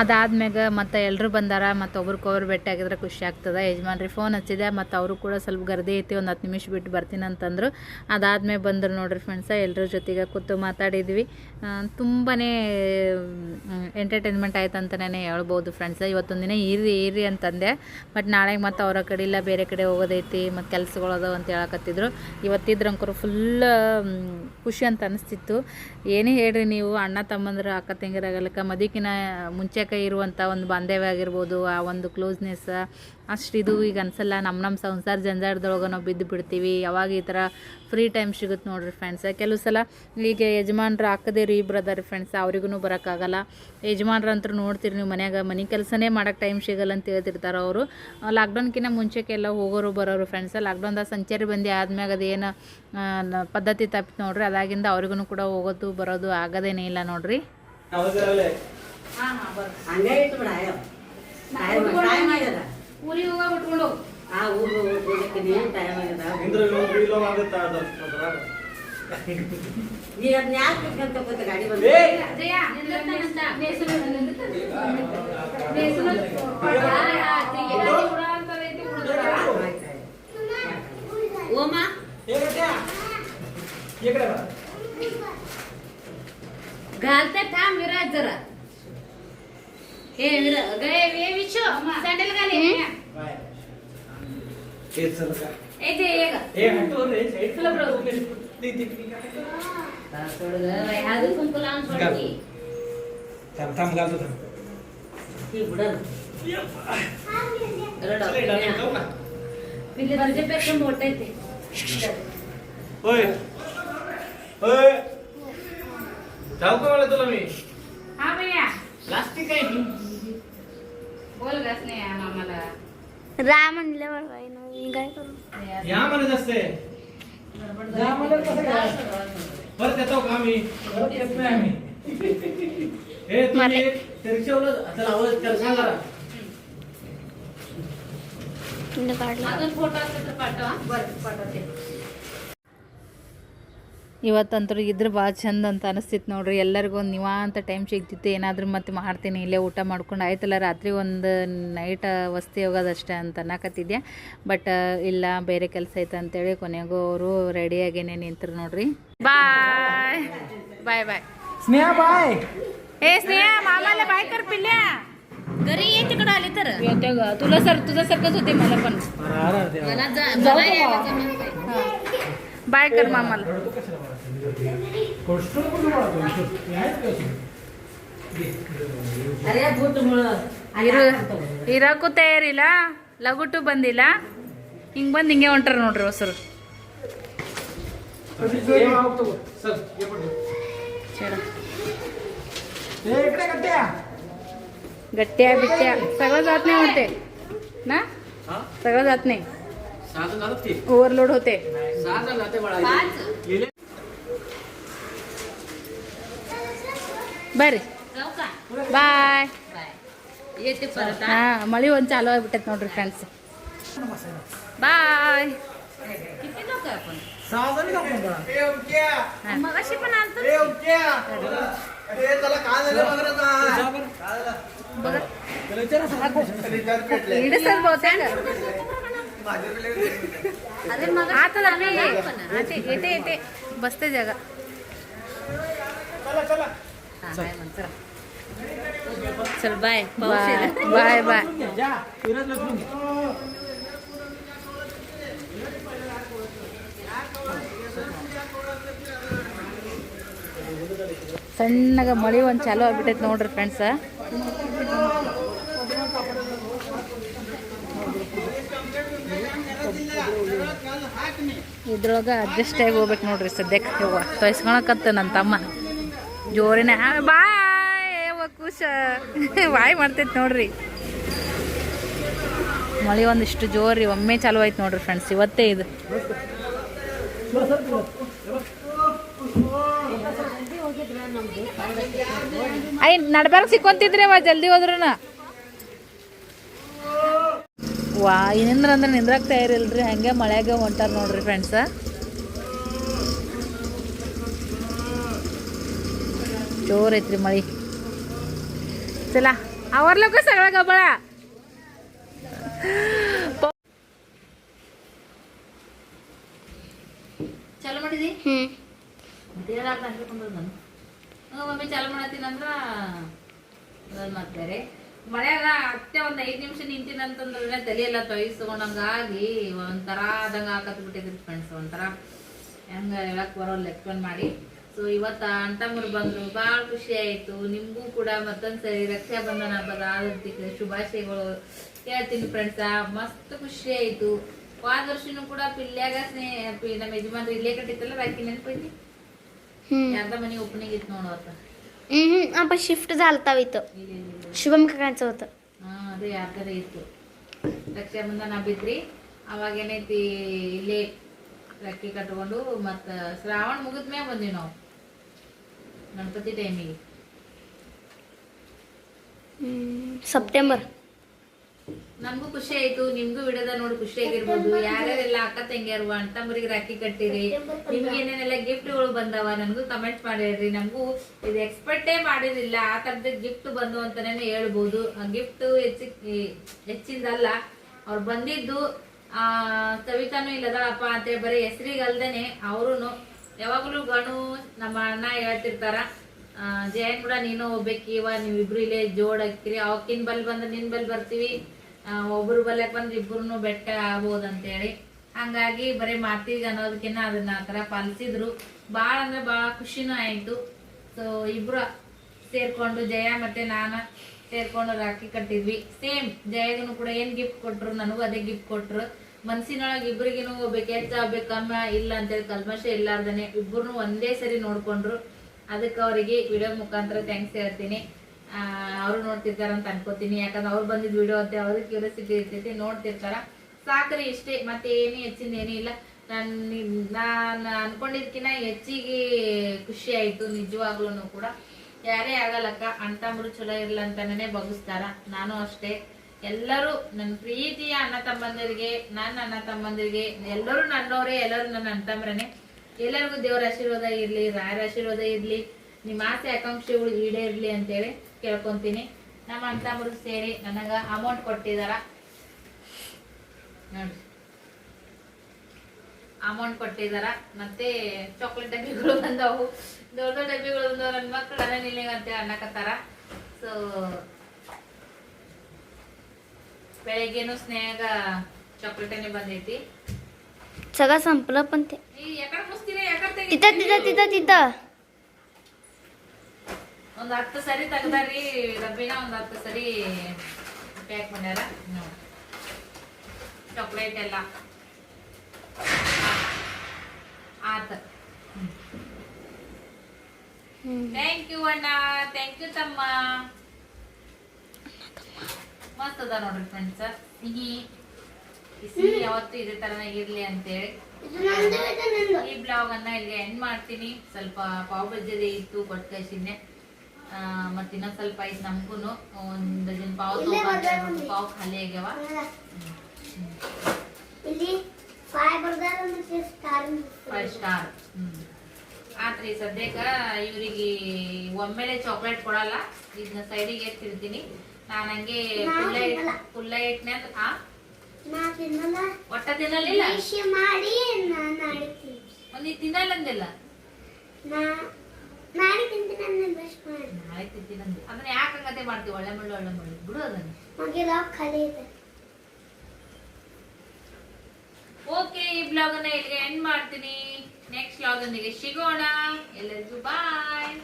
ಅದಾದ್ಮ್ಯಾಗ ಮತ್ತು ಎಲ್ಲರೂ ಬಂದಾರ, ಮತ್ತು ಒಬ್ರಿಗೊಬ್ರು ಭೇಟಿ ಆಗಿದ್ರೆ ಖುಷಿ ಆಗ್ತದೆ. ಯಜಮಾನ್ರಿ ಫೋನ್ ಹಚ್ಚಿದೆ ಮತ್ತು ಅವರು ಕೂಡ ಸ್ವಲ್ಪ ಗರ್ದಿ ಐತಿ, ಒಂದು ಹತ್ತು ನಿಮಿಷ ಬಿಟ್ಟು ಬರ್ತೀನಿ ಅಂತಂದರು. ಅದಾದ್ಮೇಲೆ ಬಂದರು ನೋಡ್ರಿ ಫ್ರೆಂಡ್ಸ ಎಲ್ಲರ ಜೊತೆಗೆ ಕೂತು ಮಾತಾಡಿದ್ವಿ. ತುಂಬಾ ಎಂಟರ್ಟೈನ್ಮೆಂಟ್ ಆಯ್ತು ಅಂತಲೇ ಹೇಳ್ಬೋದು ಫ್ರೆಂಡ್ಸ ಇವತ್ತೊಂದು ದಿನ ಇರಿ ಇರಿ ಅಂತಂದೆ. ಬಟ್ ನಾಳೆಗೆ ಮತ್ತು ಅವರ ಕಡೆ ಇಲ್ಲ, ಬೇರೆ ಕಡೆ ಹೋಗೋದೈತಿ, ಮತ್ತು ಕೆಲ್ಸಗಳದಾವ ಅಂತ ಹೇಳಕತ್ತಿದ್ರು. ಇವತ್ತಿದ್ರಂಕರು ಫುಲ್ ಖುಷಿ ಅಂತ ಅನಿಸ್ತಿತ್ತು. ಏನೇ ಹೇಳ್ರಿ ನೀವು, ಅಣ್ಣ, ತಮ್ಮಂದ್ರೆ ಅಕ್ಕ ತಂಗಿರಾಗಲಿಕ್ಕೆ ಮದುವೆಕಿನ ಮುಂಚೆ ತನಕ ಇರುವಂಥ ಒಂದು ಬಾಂಧವ್ಯ ಆಗಿರ್ಬೋದು, ಆ ಒಂದು ಕ್ಲೋಸ್ನೆಸ್ ಅಷ್ಟಿದು ಈಗ ಅನ್ಸಲ್ಲ. ನಮ್ಮ ನಮ್ಮ ಸಂಸಾರ ಜಂಜಾಟದೊಳಗೆ ನಾವು ಬಿದ್ದು ಬಿಡ್ತೀವಿ. ಯಾವಾಗ ಈ ಥರ ಫ್ರೀ ಟೈಮ್ ಸಿಗುತ್ತೆ ನೋಡ್ರಿ ಫ್ರೆಂಡ್ಸ್ ಕೆಲವು ಸಲ ಈಗ ಯಜಮಾನ್ರು ಹಾಕದೇ ರೀ ಇಬ್ರು ಅದಾರ ಫ್ರೆಂಡ್ಸ್ ಅವ್ರಿಗೂ ಬರೋಕ್ಕಾಗಲ್ಲ ಯಜಮಾನ್ರಂತೂ ನೋಡ್ತೀರಿ ನೀವು ಮನ್ಯಾಗ ಮನೆ ಕೆಲಸನೇ ಮಾಡೋಕ್ಕೆ ಟೈಮ್ ಸಿಗಲ್ಲ ಅಂತ ಹೇಳ್ತಿರ್ತಾರೆ ಅವರು. ಲಾಕ್ಡೌನ್ಕಿಂತ ಮುಂಚೆಕ್ಕೆಲ್ಲ ಹೋಗೋರು ಬರೋರು ಫ್ರೆಂಡ್ಸ್ ಲಾಕ್ಡೌನ್ದಾಗ ಸಂಚಾರಿ ಬಂದಿ ಆದ್ಮ್ಯಾಗ ಅದೇನು ಪದ್ಧತಿ ತಪ್ಪಿತು ನೋಡ್ರಿ. ಅದಾಗಿಂದ ಅವ್ರಿಗೂ ಕೂಡ ಹೋಗೋದು ಬರೋದು ಆಗೋದೇನೇ ಇಲ್ಲ ನೋಡ್ರಿ. ಹಂಗೆ ಇಟ್ಟು ಬಿಡ ಟೈಮ್ ಟೈಮ್ ಆಗ್ಯದ ಊರಿಗೆ ಹೋಗ ಬಿಟ್ಕೊಂಡು. ಆ ಊರು ಟೈಮ್ ಆಗ್ಯದ ಅದನ್ನ ಯಾಕೆ ಬಿಟ್ಕೊಂತ ಕೂತ ಗಾಡಿ ಬಂದ सैंडल का ले लिया हम्म? एक सर का एक दे एक। एक हाँ, हाँ, तो रे एक तो ब्रो दी दिखनी का पासवर्ड भाई हाजू तुम को लान पड़ गई थम थम गाल तो थम। ये बुड़ा रडा रडा पिल्ले तुझे पे कम मोटे थे। ओए। ओए। जाऊ का वाला तुला मी। हाँ भैया। प्लास्टिक आहे बोल गस नाही या मामाला राम म्हणल्यावर काय ना मी काय करू? या म्हणत असते. जा म्हणत कसं काय परत येतो का मी परत येत नाही आम्ही. ए तुम्ही ते रिक्षावाला चला आवाज कर सांगा. जरा. तुला काढला. अजून फोटो असेल तर पाठवा बरं पाठवते. ಇವತ್ತಂತೂ ಇದ್ರೆ ಭಾಳ ಚಂದ ಅಂತ ಅನಿಸ್ತಿತ್ತು ನೋಡ್ರಿ ಎಲ್ಲರಿಗೂ ಒಂದು ನಿವಾಂತ ಟೈಮ್ ಸಿಗ್ತಿತ್ತು ಏನಾದರೂ ಮತ್ತೆ ಮಾಡ್ತೀನಿ ಇಲ್ಲೇ ಊಟ ಮಾಡ್ಕೊಂಡು ಆಯ್ತಲ್ಲ ರಾತ್ರಿ ಒಂದು ನೈಟ್ ವಸ್ತಿ ಹೋಗೋದಷ್ಟೇ ಅಂತ ಅನ್ನಕತ್ತಿದ್ದೆ ಬಟ್ ಇಲ್ಲ ಬೇರೆ ಕೆಲಸ ಐತೆ ಅಂತೇಳಿ ಕೊನೆಗೂ ಅವರು ರೆಡಿಯಾಗೇನೆ ನಿಂತರು ನೋಡ್ರಿ bye bye bye Sneha bye ए स्नेहा मामाला बाय कर पिल्ल्या घरी ये तिकडं आली तर येते ग तुला सर तुझ्यासारखंच होते मला पण मला जा- मला यायला जमत नाही. बाय कर मामाला गोष्ट नको बाळा तू. ಅರೆ ಬುಟ್ಟು ಮುಳ ಇರು ಇರೋಕ್ಕೂ ತಯಾರಿಲ್ಲ ಲಗುಟು ಬಂದಿಲ್ಲ ಹಿಂಗೆ ಬಂದು ಹಿಂಗೆ ಹೊಂಟ್ರ ನೋಡ್ರಿ ಹೊಸರು ये माव तो चल ये पण ए इकडे कट्ट्या गट्ट्या बिट्ट्या सगळं जात नाही म्हणते ना सगळं जात नाही सहा झालं ते ओव्हरलोड होते ಬರ್ರಿ जाऊ का ಬಾಯ್ बाय येते परत हा. ಹಾ ಮಳಿ ಒಂದು ಚಾಲು ಆಗ್ಬಿಟ್ಟೈತೆ ನೋಡ್ರಿ ಫ್ರೆಂಡ್ಸ್ ಬಾಯ್ किती लोक आहे आपण सहा चल बाय ಬಾಯ್ ಬಾಯ್ ಬಾಯ್ जा फिरत लपून घे. ಸಣ್ಣಗ ಮಳಿ ಒಂದು ಚಾಲು ಆಗ್ಬಿಟ್ಟೈತೆ ನೋಡ್ರಿ ಫ್ರೆಂಡ್ಸ ಇದ್ರೊಳಗೆ ಅಡ್ಜಸ್ಟ್ ಆಗಿ ಹೋಗ್ಬೇಕು ನೋಡ್ರಿ ಸದ್ಯಕ್ಕೆ ಯವ್ವ ತೊಯ್ಸ್ಕೊಳಕತ್ತ ನನ್ನ ತಮ್ಮ ಜೋರಿನ. ಬಾಯ್ ಖುಷ ಬಾಯ್ ಮಾಡ್ತೈತೆ ನೋಡ್ರಿ. ಮಳೆ ಒಂದಿಷ್ಟು ಜೋರಿ, ಒಮ್ಮೆ ಚಾಲು ಆಯ್ತು ನೋಡ್ರಿ ಫ್ರೆಂಡ್ಸ್ ಇವತ್ತೇ ಇದು. ಐ ನಡ್ಬಾರ ಸಿಕ್ಕೊಂತಿದ್ರಿ ಅವ, ಜಲ್ದಿ ಹೋದ್ರನ. ವಾ ನಿಂದ್ರ ಅಂದ್ರೆ ನಿಂದ್ರಾಗ್ತಾ ತಯಾರಿಲ್ರಿ, ಹಂಗೆ ಮಳೆಗೆ ಹೊಂಟಾರ ನೋಡ್ರಿ ಫ್ರೆಂಡ್ಸ ಜೋರ್ ಐತ್ರಿ ಮಳಿ. ಚಲ. ಅವರ್ಲಕ್ಕ ಸಗಳ ಗಬಳ ಚಾಲು ಮಾಡಿದಿ? ದೇವರಾಗ ನಾನು. ಚಾಲು ಮಾಡತ್ತೀನಂದ್ರ ಮಾಡ್ತಾರೆ. ಮಳ್ಯಾಗ ಅತ್ತೆ ಒಂದ್ ಐದ್ ನಿಮಿಷ ನಿಂತಿನಂತಂದ್ರೆ ತಲೆ ಎಲ್ಲ ತೊಯ್ಸ್ಕೊಂಡಂಗಾಗಿ ಒಂಥರ ಆದಂಗ ಹಾಕತ್ ಬಿಟ್ಟಿದ್ರಿ ಫ್ರೆಂಡ್ಸ್ ಒಂಥರ. ಹೆಂಗ ಹೇಳಕ್ ಬರೋಲ್ಲ ಎಕ್ಸ್ಪ್ಲೇನ್ ಮಾಡಿ. ಬಂದಿತ್ತು ಇವತ್ತ ಅಂಟಮ್ಮರು ಬಂದ್ರು ಬಹಳ ಖುಷಿ ಆಯ್ತು. ನಿಮ್ಗೂ ಕೂಡ ಮತ್ತೊಂದ್ಸರಿ ರಕ್ಷಾ ಬಂಧನ ಹಬ್ಬದ ಆರ್ಥಿಕ ಶುಭಾಶಯಗಳು ಹೇಳ್ತೀನಿ ಫ್ರೆಂಡ್ಸ ಮಸ್ತ್ ಖುಷಿ ಆಯ್ತು. ಹೋದ ವರ್ಷನೂ ಕೂಡ ಪಿಲ್ಯಾಗ ಸ್ನೇಹ ನಮ್ಮ ಯಜಮಾನ್ರು ಇಲ್ಲೇ ಕಟ್ಟಿತ್ತಲ್ಲ ರಾಕಿ ನೆನ್ಪೈತಿ ಯಾರ್ದ ಮನೆ ಓಪನಿಂಗ್ ಇತ್ತು ನೋಡೋತ ಹ್ಮ್ ಅಪ್ಪ ಶಿಫ್ಟ್ ಝಾಲ್ತಾವಿತ್ತು ಶುಭಮ್ ಕಾಣಿಸೋತು. ಹಾ ಅದೇ ಯಾರ್ದಾರ ಇತ್ತು. ರಕ್ಷಾಬಂಧನ ಹಬ್ಬಿತ್ರಿ ಅವಾಗ ಏನೈತಿ ಇಲ್ಲೇ ರಕ್ಕಿ ಕಟ್ಕೊಂಡು ಮತ್ತ ಶ್ರಾವಣ ಮುಗಿದ್ಮ್ಯಾಗ ಬಂದಿವಿ ನಾವು. ಗಣಪತಿ ಟೈಮಿಗೆ? ಸೆಪ್ಟೆಂಬರ್. ನನ್ಗೂ ಖುಷಿ ಆಯ್ತು ನಿಮ್ಗೂ ವಿಡದ ನೋಡಿ ಖುಷಿ ಆಗಿರ್ಬೋದು. ಯಾರ್ಯಾರೆಲ್ಲ ಅಕ್ಕ ತಂಗಿಯರ್ವ ಅಣ್ಣತಮ್ಮರಿಗೆ ರಾಖಿ ಕಟ್ಟಿರಿ ನಿಮ್ಗೆ ಏನೇನೆಲ್ಲ ಗಿಫ್ಟ್ಗಳು ಬಂದವ ನನ್ಗೂ ಕಮೆಂಟ್ ಮಾಡಿರಿ. ನಮಗೂ ಇದು ಎಕ್ಸ್ಪೆಕ್ಟೇ ಮಾಡಿರಲಿಲ್ಲ. ಆ ತರದ ಗಿಫ್ಟ್ ಬಂದು ಅಂತಾನೆ ಹೇಳ್ಬೋದು. ಆ ಗಿಫ್ಟ್ ಹೆಚ್ಚಿ ಹೆಚ್ಚಿಂದಲ್ಲ ಅವ್ರು ಬಂದಿದ್ದು ಆ ಕವಿತಾನು ಇಲ್ಲದಪ್ಪ ಅಂತೇಳಿ ಬರೀ ಹೆಸರಿಗಲ್ದೇನೆ ಅವರು ಯಾವಾಗಲೂ ಗಣು ನಮ್ಮ ಅಣ್ಣ ಹೇಳ್ತಿರ್ತಾರ ಜಯನ್ ಕೂಡ ನೀನು ಹೋಗ್ಬೇಕಿವ ನೀವಿಬ್ರು ಇಲ್ಲೇ ಜೋಡ್ ಹಾಕಿರಿ ಅವಕಿನ್ ಬಲ್ ಬಂದ್ರೆ ನಿನ್ ಬಲ್ ಬರ್ತೀವಿ ಒಬ್ರು ಬಲ್ಯಕ್ ಬಂದ್ರೆ ಇಬ್ಬರು ಬೆಟ್ಟ ಆಗ್ಬೋದು ಅಂತೇಳಿ ಹಂಗಾಗಿ ಬರೀ ಮಾತಿಗೆ ಅನ್ನೋದಕ್ಕಿಂತ ಅದನ್ನ ಆ ಥರ ಪಾಲಿಸಿದ್ರು. ಭಾಳ ಅಂದ್ರೆ ಭಾಳ ಖುಷಿನೂ ಆಯ್ತು. ಸೊ ಇಬ್ರು ಸೇರ್ಕೊಂಡು, ಜಯ ಮತ್ತೆ ನಾನು ಸೇರ್ಕೊಂಡು ರಾಖಿ ಕಟ್ಟಿದ್ವಿ. ಸೇಮ್ ಜಯಗನು ಕೂಡ ಏನ್ ಗಿಫ್ಟ್ ಕೊಟ್ರು, ನನಗೂ ಅದೇ ಗಿಫ್ಟ್ ಕೊಟ್ರು. ಮನ್ಸಿನೊಳಗೆ ಇಬ್ಬರಿಗೇನು ಹೋಗ್ಬೇಕು ಹೆಚ್ಚಾಗ್ಬೇಕು ಕಮ್ಮಿ ಇಲ್ಲ ಅಂತೇಳಿ ಕಲ್ಮಶ ಇಲ್ಲಾರ್ದನೆ ಇಬ್ಬರು ಒಂದೇ ಸರಿ ನೋಡ್ಕೊಂಡ್ರು. ಅದಕ್ಕೆ ಅವರಿಗೆ ವಿಡಿಯೋ ಮುಖಾಂತರ ಥ್ಯಾಂಕ್ಸ್ ಹೇಳ್ತೀನಿ. ಅವರು ನೋಡ್ತಿರ್ತಾರಂತ ಅನ್ಕೋತೀನಿ. ಯಾಕಂದ್ರೆ ಅವ್ರು ಬಂದಿದ್ದ ವಿಡಿಯೋ ಅಂತ, ಅವ್ರಿಗೆ ಕ್ಯೂರಿಯಾಸಿಟಿ ಇರ್ತೈತಿ, ನೋಡ್ತಿರ್ತಾರ. ಸಾಕ್ರಿ ಇಷ್ಟೇ, ಮತ್ತೆ ಏನು ಹೆಚ್ಚಿಂದ ಏನೂ ಇಲ್ಲ. ನಾನು ನಾನು ಅನ್ಕೊಂಡಿದ್ಕಿನ ಹೆಚ್ಚಿಗೆ ಖುಷಿ ಆಯಿತು ನಿಜವಾಗ್ಲೂ ಕೂಡ. ಯಾರೇ ಆಗಲ್ಲಕ್ಕ ಅಂತಂಬ್ರು ಚಲೋ ಇರಲ್ಲ ಅಂತಾನೆ ಬಗ್ಗಿಸ್ತಾರ ನಾನು ಅಷ್ಟೇ. ಎಲ್ಲರೂ ನನ್ನ ಪ್ರೀತಿಯ ಅಣ್ಣ ತಮ್ಮಂದಿರಿಗೆ, ನನ್ನ ಅಣ್ಣ ತಮ್ಮಂದಿರಿಗೆ, ಎಲ್ಲರೂ ನನ್ನವರೇ, ಎಲ್ಲರೂ ನನ್ನ ಅಣ್ಣ ತಮ್ಮರೇ ಎಲ್ಲರಿಗೂ ದೇವರ ಆಶೀರ್ವಾದ ಇರಲಿ, ರಾಯರ ಆಶೀರ್ವಾದ ಇರಲಿ, ನಿಮ್ಮ ಆಸೆ, ಆಕಾಂಕ್ಷೆಗಳು ಈಡೇರ್ಲಿ ಅಂತೇಳಿ ಕೇಳ್ಕೊಂತೀನಿ. ನಮ್ಮ ಅಣ್ಣ ತಮ್ಮರು ಸೇರಿ ನನಗ ಅಮೌಂಟ್ ಕೊಟ್ಟಿದಾರ. ನೋಡ್ರಿ ಅಮೌಂಟ್ ಕೊಟ್ಟಿದಾರ. ಮತ್ತೆ ಚಾಕ್ಲೇಟ್ ಡಬ್ಬಿಗಳು ಬಂದವು. ದೊಡ್ಡ ದೊಡ್ಡ ಡಬ್ಬಿಗಳು ಬಂದವು. ನನ್ನ ಮಕ್ಕಳು ಅಣ್ಣ ಅನ್ನಕತ್ತಾರ ಸೊ ಬೆಳಗ್ಗೆನು ಸ್ನೇಹಗ ಚಾಕ್ಲೇಟನೇ ಬಂದೈತಿ सगळं संपलं पण ते ಈ ಯಾಕಡೆ ಮುಸ್ತೀರ ಯಾಕಡೆ तिथं तिथं तिथं तिथं ಒಂದ್ ಹತ್ತು ಸರಿ ತೆಗ್ದಾರಿ ಡಬ್ಬಿನ ಒಂದ್ ಹತ್ತು ಸರಿ ಪ್ಯಾಕ್ ಮಾಡ್ಯಾರ ಚಾಕ್ಲೇಟ್ ಎಲ್ಲ ಆತ ಥ್ಯಾಂಕ್ ಯು ಅಣ್ಣ ಥ್ಯಾಂಕ್ ಯು ತಮ್ಮ ಮಸ್ತ್ ಅದ ನೋಡ್ರಿ ಫ್ರೆಂಡ್ಸ್ ಸಿಹಿ ಈ ಸಿಹಿ ಯಾವತ್ತೂ ಇದೇ ತರನೇ ಇರ್ಲಿ ಅಂತೇಳಿ. ಈ ಬ್ಲಾಗ್ ಅನ್ನ ಇಲ್ಲಿ ಎಂಡ್ ಮಾಡ್ತೀನಿ. ಸ್ವಲ್ಪ ಪಾವ್ ಬಜ್ಜಿದೆ ಇತ್ತು ಕೊಟ್ಟು ಕಳ್ಸಿದ್ನೆ ಮತ್ತ್ ಇನ್ನೊಂದ್ ಸ್ವಲ್ಪ ಐತ್ ನಮ್ಗೂನು. ಒಂದ್ ಡಜನ್ ಪಾವ್ ಪಾವ್ ಖಾಲಿ ಆಗ್ಯಾವ. ಫೈವ್ ಸ್ಟಾರ್ ಆತ್ರಿ ಸದ್ಯಕ್ಕ ಇವ್ರಿಗೆ ಒಮ್ಮೆಲೆ ಚಾಕ್ಲೇಟ್ ಕೊಡಲ್ಲ. ಇದನ್ನ ಸೈಡಿಗೆ ಎತ್ತಿರ್ತೀನಿ. ನಾನು ಹಂಗೆ ಕುಲ್ಲ ಕುಲ್ಲ ಆ? ತಿನ್ನಲ್ಲ. ಒಟ್ಟ ತಿನ್ನಲಿಲ್ಲ? ಮಾಡಿ ನಾ ಒಂದ್ ತಿನ್ನಲ್ಲ ಅಂದಿಲ್ಲ? ನಾಳೆ ತಿಂತೀನಿ ಅದನ್ನ ಯಾಕೆ ಮಾಡ್ತೀವಿ ಒಳ್ಳೆ ಮುಳ್ಳು ಒಳ್ಳೆ ಮುಳ್ಳು. ಬಿಡು ಅದನ್ನ. ಓಕೆ ಈ ಬ್ಲಾಗ್ ಅನ್ನ ಇಲ್ಲಿಗೆ ಎಂಡ್ ಮಾಡ್ತೀನಿ. ನೆಕ್ಸ್ಟ್ ಬ್ಲಾಗ್ ಸಿಗೋಣ. ಎಲ್ಲರಿಗೂ ಬಾಯ್